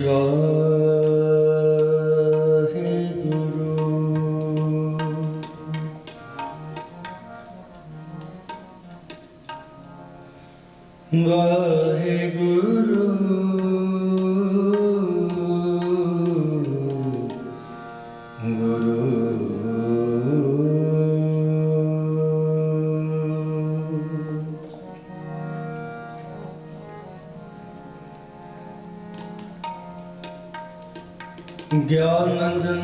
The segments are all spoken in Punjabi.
Yeah. ਗਿਆਨ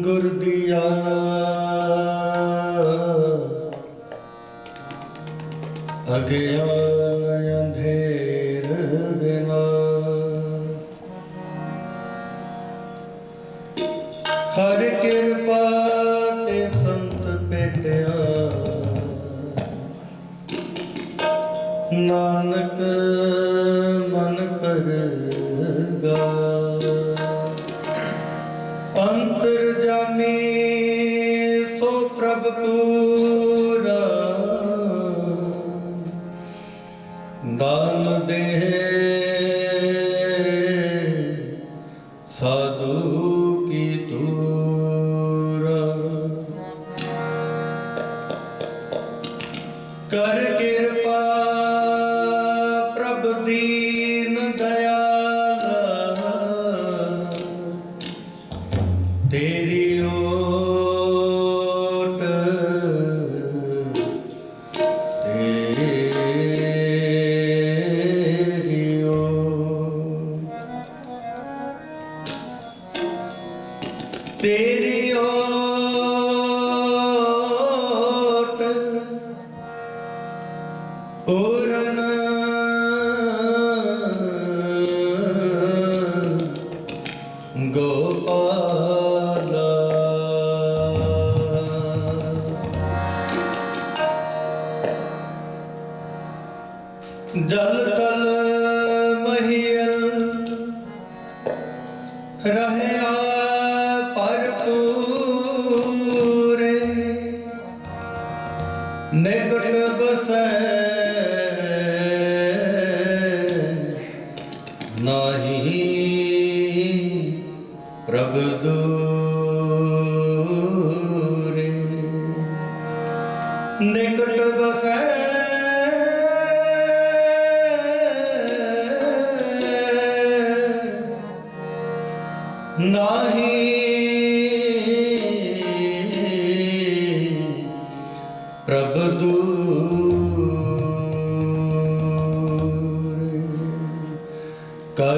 ਗੁਰਦਿਆ ਗੁਰ ਅਗਿਆਨ ਅੰਧੇਰ ਬਿਨਾ ਹਰ ਕਿਰਪਾ ਤੇ ਸੰਤ ਪੇਟਿਆ ਨਾਨਕ ਮਨ ਪਰ কি তুমি ਜਲ ਤਲ ਮਹੀਲ ਰਹਿਆ ਪਰਪੂਰੇ ਨਿਕਟ ਬਸੈ ਨਹੀਂ ਪ੍ਰਭ ਦੂਰੇ। ਨਿਕਟ ਬਸੈ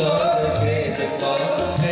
Glory be to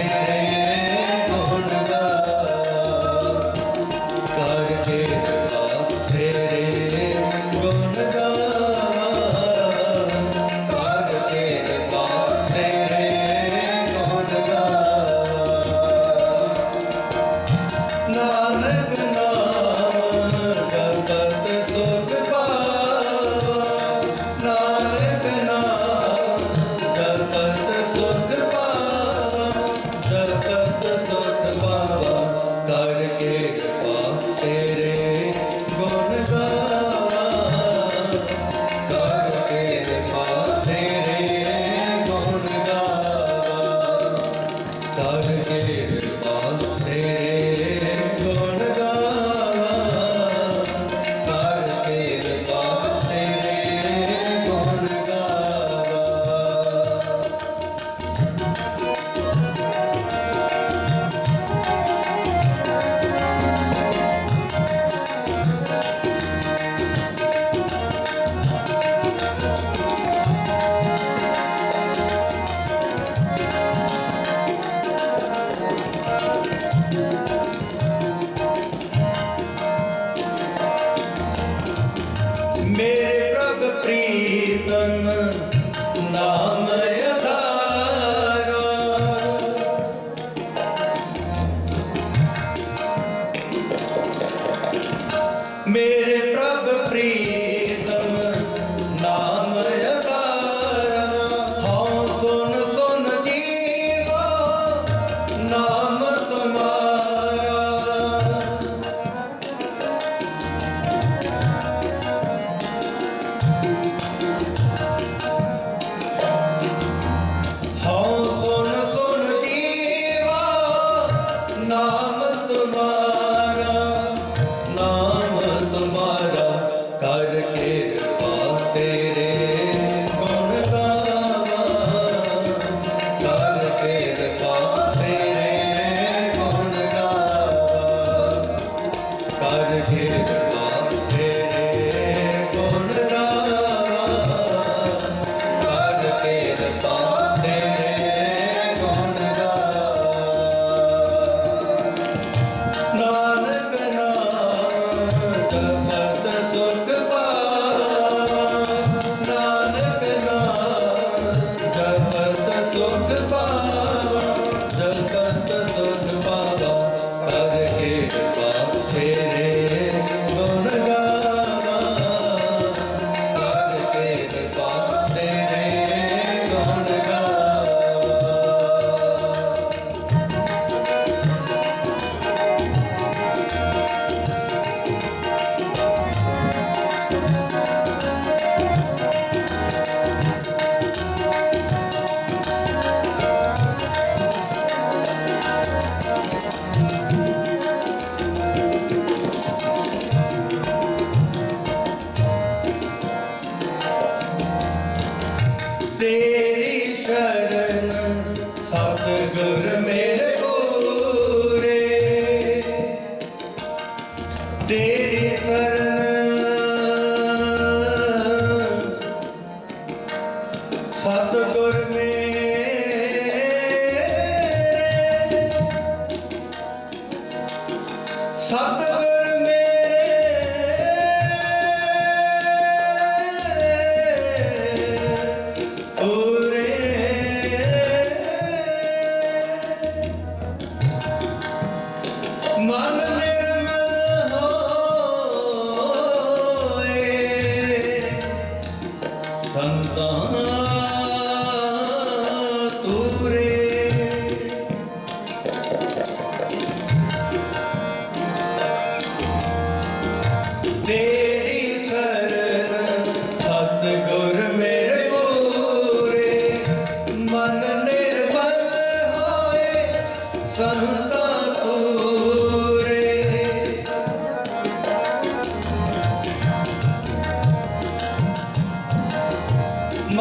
三択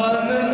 ਮਨ ਨਿਰਮਲ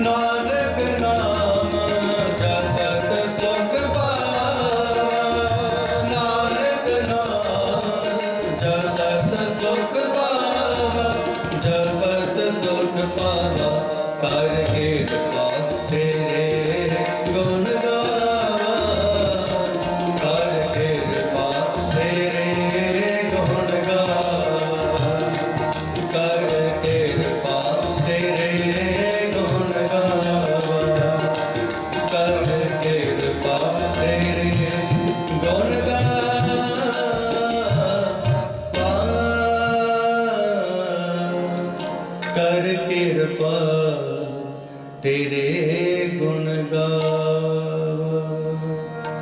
ਨਾਨਕ